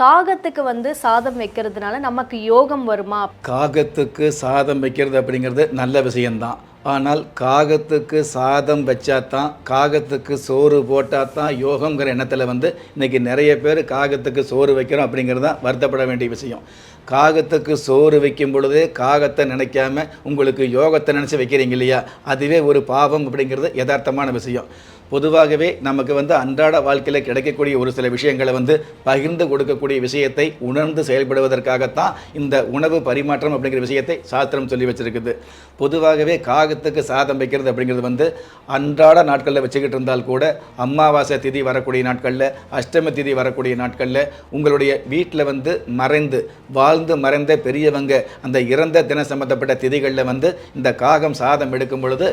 காகத்துக்கு வந்து சாதம் வைக்கிறதுனால நமக்கு யோகம் வருமா? காகத்துக்கு சாதம் வைக்கிறது அப்படிங்கிறது நல்ல விஷயம்தான். ஆனால் காகத்துக்கு சாதம் வச்சா தான் காகத்துக்கு சோறு போட்டால் தான் யோகங்கிற எண்ணத்தில் வந்து இன்றைக்கி நிறைய பேர் காகத்துக்கு சோறு வைக்கிறோம் அப்படிங்கிறது தான் வருத்தப்பட வேண்டிய விஷயம். காகத்துக்கு சோறு வைக்கும் பொழுது காகத்தை நினைக்காம உங்களுக்கு யோகத்தை நினச்சி வைக்கிறீங்க இல்லையா? அதுவே ஒரு பாவம் அப்படிங்கிறது யதார்த்தமான விஷயம். பொதுவாகவே நமக்கு வந்து அன்றாட வாழ்க்கையில் கிடைக்கக்கூடிய ஒரு சில விஷயங்களை வந்து பகிர்ந்து கொடுக்கக்கூடிய விஷயத்தை உணர்ந்து செயல்படுவதற்காகத்தான் இந்த உணவு பரிமாற்றம் அப்படிங்கிற விஷயத்தை சாஸ்திரம் சொல்லி வச்சுருக்குது. பொதுவாகவே காகத்துக்கு சாதம் வைக்கிறது அப்படிங்கிறது வந்து அன்றாட நாட்களில் வச்சுக்கிட்டு இருந்தால் கூட அமாவாசை திதி வரக்கூடிய நாட்களில் அஷ்டமி திதி வரக்கூடிய நாட்களில் உங்களுடைய வீட்டில் வந்து மறைந்து வாழ்ந்து மறைந்த பெரியவங்க அந்த இறந்த தின சம்பந்தப்பட்ட திதிகளில் வந்து இந்த காகம் சாதம் எடுக்கும் பொழுது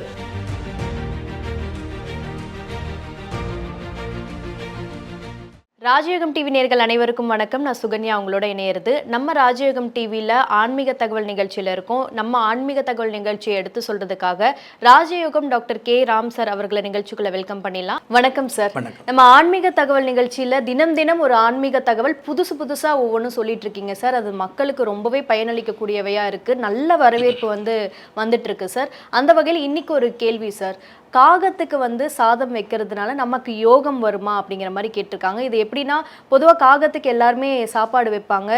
ராஜயோகம் டிவி நேர்கள் அனைவருக்கும் வணக்கம். நான் சுகன்யா உங்களோட இணையிறது. நம்ம ராஜயோகம் டிவியில் ஆன்மீக தகவல் நிகழ்ச்சியில் இருக்கோம். நம்ம ஆன்மீக தகவல் நிகழ்ச்சியை எடுத்து சொல்றதுக்காக ராஜயோகம் டாக்டர் கே. ராம் சார் அவர்களை நிகழ்ச்சிக்குள்ள வெல்கம் பண்ணிடலாம். வணக்கம் சார். நம்ம ஆன்மீக தகவல் நிகழ்ச்சியில் தினம் தினம் ஒரு ஆன்மீக தகவல் புதுசு புதுசாக ஒவ்வொன்றும் சொல்லிட்டு இருக்கீங்க சார். அது மக்களுக்கு ரொம்பவே பயனளிக்கக்கூடியவையா இருக்கு. நல்ல வரவேற்பு வந்து வந்துட்டு இருக்கு சார். அந்த வகையில் இன்னைக்கு ஒரு கேள்வி சார். காகத்துக்கு வந்து சாதம் வைக்கிறதுனால நமக்கு யோகம் வருமா அப்படிங்கிற மாதிரி கேட்டிருக்காங்க. இது எப்படின்னா பொதுவாக காகத்துக்கு எல்லாருமே சாப்பாடு வைப்பாங்க.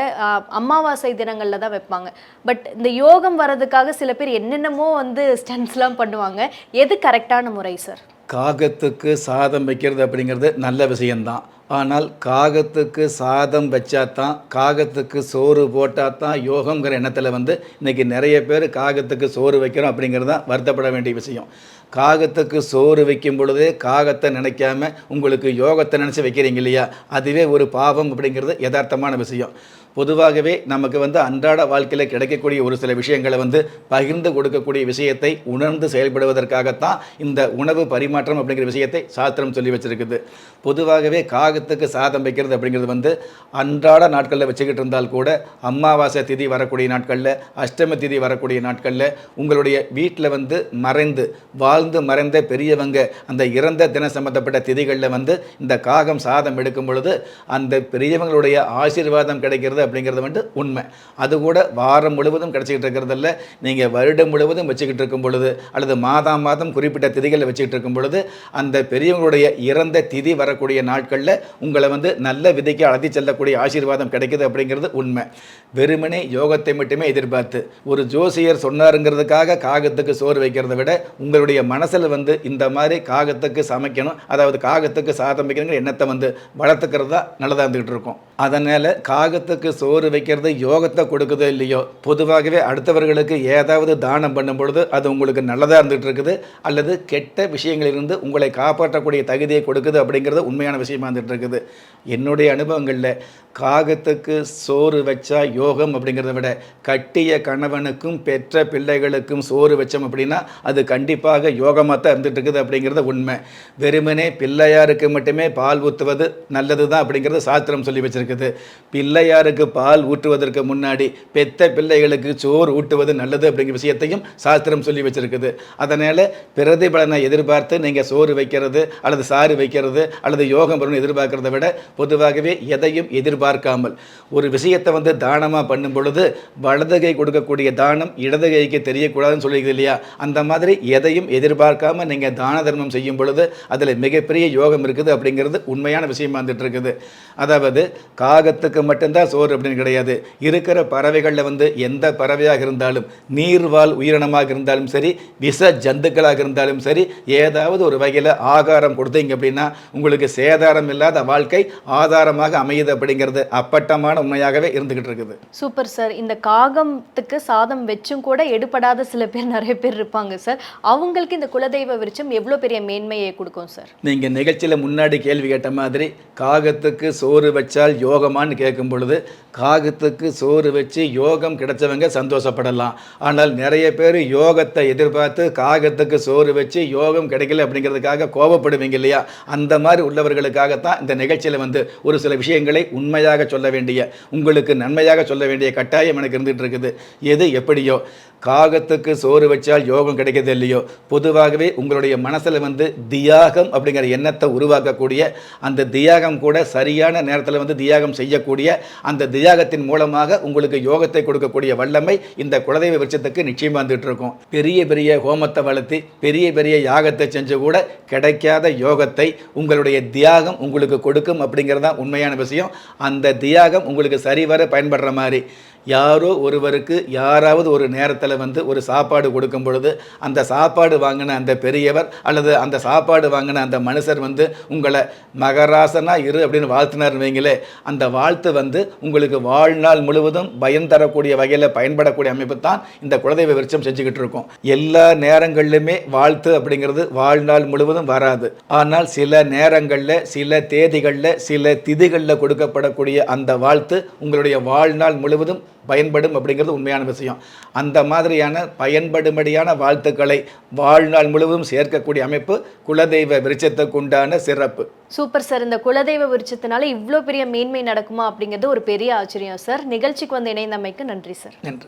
அமாவாசை தினங்களில் தான் வைப்பாங்க. பட் இந்த யோகம் வர்றதுக்காக சில பேர் என்னென்னமோ வந்து ஸ்டன்ஸ்லாம் பண்ணுவாங்க. எது கரெக்டான முறை சார்? காகத்துக்கு சாதம் வைக்கிறது அப்படிங்கிறது நல்ல விஷயம்தான். ஆனால் காகத்துக்கு சாதம் வச்சா தான் காகத்துக்கு சோறு போட்டால் தான் யோகங்கிற எண்ணத்தில் வந்து இன்றைக்கி நிறைய பேர் காகத்துக்கு சோறு வைக்கிறோம் அப்படிங்கிறது தான் வருத்தப்பட வேண்டிய விஷயம். காகத்துக்கு சோறு வைக்கும் பொழுதே காகத்தை நினைக்காம உங்களுக்கு யோகத்தை நினச்சி வைக்கிறீங்க இல்லையா? அதுவே ஒரு பாவம் அப்படிங்கிறது யதார்த்தமான விஷயம். பொதுவாகவே நமக்கு வந்து அன்றாட வாழ்க்கையில் கிடைக்கக்கூடிய ஒரு சில விஷயங்களை வந்து பகிர்ந்து கொடுக்கக்கூடிய விஷயத்தை உணர்ந்து செயல்படுவதற்காகத்தான் இந்த உணவு பரிமாற்றம் அப்படிங்கிற விஷயத்தை சாஸ்திரம் சொல்லி வச்சிருக்குது. பொதுவாகவே காகத்துக்கு சாதம் வைக்கிறது அப்படிங்கிறது வந்து அன்றாட நாட்களில் வச்சுக்கிட்டு இருந்தால் கூட அமாவாசை திதி வரக்கூடிய நாட்களில் அஷ்டமி திதி வரக்கூடிய நாட்களில் உங்களுடைய வீட்டில் வந்து மறைந்து வாழ்ந்து மறைந்த பெரியவங்க அந்த இறந்த தின சம்பந்தப்பட்ட திதிகளில் வந்து இந்த காகம் சாதம் எடுக்கும் பொழுது அந்த பெரியவங்களுடைய ஆசீர்வாதம் கிடைக்கிறது அப்படிங்கிறது வந்து உண்மை. அது கூட வாரம் முழுவதும் கிடைச்சிக்கிட்டு இருக்கிறதில்ல. நீங்கள் வருடம் முழுவதும் வச்சுக்கிட்டு இருக்கும் பொழுது அல்லது மாதம் மாதம் குறிப்பிட்ட திதிகளில் வச்சுக்கிட்டு இருக்கும் பொழுது அந்த பெரியவங்களுடைய இறந்த திதி வரக்கூடிய நாட்களில் உங்களை வந்து நல்ல விதைக்கு அழைத்து செல்லக்கூடிய ஆசீர்வாதம் கிடைக்குது அப்படிங்கிறது உண்மை. வெறுமனே யோகத்தை மட்டுமே எதிர்பார்த்து ஒரு ஜோசியர் சொன்னாருங்கிறதுக்காக காகத்துக்கு சோறு வைக்கிறத விட உங்களுடைய மனசில் வந்து இந்த மாதிரி காகத்துக்கு சமைக்கணும் அதாவது காகத்துக்கு சாதம் வைக்கணுங்கிற எண்ணத்தை வந்து வளர்த்துக்கிறது தான் நல்லதாக இருந்துக்கிட்டு இருக்கும். அதனால் காகத்துக்கு சோறு வைக்கிறது யோகத்தை கொடுக்குதோ இல்லையோ பொதுவாகவே அடுத்தவர்களுக்கு ஏதாவது தானம் பண்ணும் பொழுது அது உங்களுக்கு நல்லதாக இருந்துகிட்டு இருக்குது அல்லது கெட்ட விஷயங்களிலிருந்து உங்களை காப்பாற்றக்கூடிய தகுதியை கொடுக்குது அப்படிங்கிறது உண்மையான விஷயமா இருந்துகிட்டு இருக்குது என்னுடைய அனுபவங்களில் காகத்துக்கு சோறு வச்சா யோகம் அப்படிங்கிறத விட கட்டிய கணவனுக்கும் பெற்ற பிள்ளைகளுக்கும் சோறு வச்சோம் அப்படின்னா அது கண்டிப்பாக யோகமாக தான் இருந்துகிட்டு இருக்குது அப்படிங்கிறது உண்மை. வெறுமனே பிள்ளையாருக்கு மட்டுமே பால் ஊற்றுவது நல்லது தான் அப்படிங்கிறது சாஸ்திரம் சொல்லி இருக்குது. பிள்ளையாருக்கு பால் ஊற்றுவதற்கு முன்னாடி பெத்த பிள்ளைகளுக்கு சோறு ஊட்டுவது நல்லது அப்படிங்கிற விஷயத்தையும் சாஸ்திரம் சொல்லி வச்சுருக்குது. அதனால் பிரதிபலனை எதிர்பார்த்து நீங்கள் சோறு வைக்கிறது அல்லது சாறு வைக்கிறது அல்லது யோகம் பண்ணணும் எதிர்பார்க்கறத விட பொதுவாகவே எதையும் எதிர்பார்க்காமல். ஒரு விஷயத்தை வந்து தானமாக பண்ணும் பொழுது வலது கை கொடுக்கக்கூடிய தானம் இடது கைக்கு தெரியக்கூடாதுன்னு சொல்லியிருக்குது இல்லையா? அந்த மாதிரி எதையும் எதிர்பார்க்காமல் நீங்கள் தான தர்மம் செய்யும் பொழுது அதில் மிகப்பெரிய யோகம் இருக்குது அப்படிங்கிறது உண்மையான விஷயமா வந்துட்டு இருக்குது. அதாவது காகத்துக்கு மட்டும்தான் சோறு அப்படின்னு கிடையாது. இருக்கிற பறவைகளில் வந்து எந்த பறவையாக இருந்தாலும் நீர்வாழ் உயிரினமாக இருந்தாலும் சரி விஷ ஜந்துக்களாக இருந்தாலும் சரி ஏதாவது ஒரு வகையில் ஆகாரம் கொடுத்தீங்க அப்படின்னா உங்களுக்கு சேதாரம் இல்லாத வாழ்க்கை ஆதாரமாக அமையுது அப்படிங்கிறது அப்பட்டமான உண்மையாகவே இருந்துகிட்டு இருக்குது. Super sir. இந்த காகத்துக்கு சாதம் வச்சும் கூட எடுபடாத சில பேர் நிறைய பேர் இருப்பாங்க சார். அவங்களுக்கு இந்த குலதெய்வ விருச்சம் எவ்வளோ பெரிய மேன்மையை கொடுக்கும் சார்? நீங்கள் நிகழ்ச்சியில் முன்னாடி கேள்வி கேட்ட மாதிரி காகத்துக்கு சோறு வச்சால் யோகமான்னு கேட்கும் பொழுது காகத்துக்கு சோறு வச்சு யோகம் கிடைச்சவங்க சந்தோஷப்படலாம். ஆனால் நிறைய பேர் யோகத்தை எதிர்பார்த்து காகத்துக்கு சோறு வச்சு யோகம் கிடைக்கல அப்படிங்கிறதுக்காக கோபப்படுவீங்க இல்லையா? அந்த மாதிரி உள்ளவர்களுக்காகத்தான் இந்த நிகழ்ச்சியில் வந்து ஒரு சில விஷயங்களை உண்மையாக சொல்ல வேண்டிய உங்களுக்கு நன்மையாக சொல்ல வேண்டிய கட்டாயம் எனக்கு இருந்துகிட்டு இருக்குது. எது எப்படியோ காகத்துக்கு சோறு வச்சால் யோகம் கிடைக்கிறது இல்லையோ? பொதுவாகவே உங்களுடைய மனசில் வந்து தியாகம் அப்படிங்கிற எண்ணத்தை உருவாக்கக்கூடிய அந்த தியாகம் கூட சரியான நேரத்தில் வந்து தியாகம் செய்யக்கூடிய அந்த தியாகத்தின் மூலமாக உங்களுக்கு யோகத்தை கொடுக்கக்கூடிய வல்லமை இந்த குலதெய்வ விருட்சத்துக்கு நிச்சயமாக வந்துட்டு இருக்கும் பெரிய பெரிய ஹோமத்தை வளர்த்தி பெரிய பெரிய யாகத்தை செஞ்சு கூட கிடைக்காத யோகத்தை உங்களுடைய தியாகம் உங்களுக்கு கொடுக்கும் அப்படிங்கிறது தான் உண்மையான விஷயம். அந்த தியாகம் உங்களுக்கு சரிவர பயன்படுற மாதிரி. யாரோ ஒருவருக்கு யாராவது ஒரு நேரத்தில் வந்து ஒரு சாப்பாடு கொடுக்கும் பொழுது அந்த சாப்பாடு வாங்கின அந்த பெரியவர் அல்லது அந்த சாப்பாடு வாங்கின அந்த மனுஷர் வந்து உங்களை மகராசனா இரு அப்படின்னு வாழ்த்தினார் வைங்களே அந்த வாழ்த்து வந்து உங்களுக்கு வாழ்நாள் முழுவதும் பயன் தரக்கூடிய வகையில் பயன்படக்கூடிய அமைப்பு தான் இந்த குலதெய்வ விருட்சம் செஞ்சுக்கிட்டு இருக்கோம். எல்லா நேரங்களிலுமே வாழ்த்து அப்படிங்கிறது வாழ்நாள் முழுவதும் வராது. ஆனால் சில நேரங்களில் சில தேதிகளில் சில திதிகளில் கொடுக்கப்படக்கூடிய அந்த வாழ்த்து உங்களுடைய வாழ்நாள் முழுவதும் பயன்படும் அப்படிங்கிறது உண்மையான விஷயம். அந்த மாதிரியான பயன்படும்படியான வாழ்த்துக்களை வாழ்நாள் முழுவதும் சேர்க்கக்கூடிய அமைப்பு குலதெய்வ விருட்சத்துக்கு உண்டான சிறப்பு. Super sir. இந்த குலதெய்வ விருட்சத்தினால இவ்வளோ பெரிய மேன்மை நடக்குமா அப்படிங்கிறது ஒரு பெரிய ஆச்சரியம் சார். நிகழ்ச்சிக்கு வந்து இணைந்தமைக்கு நன்றி சார். நன்றி.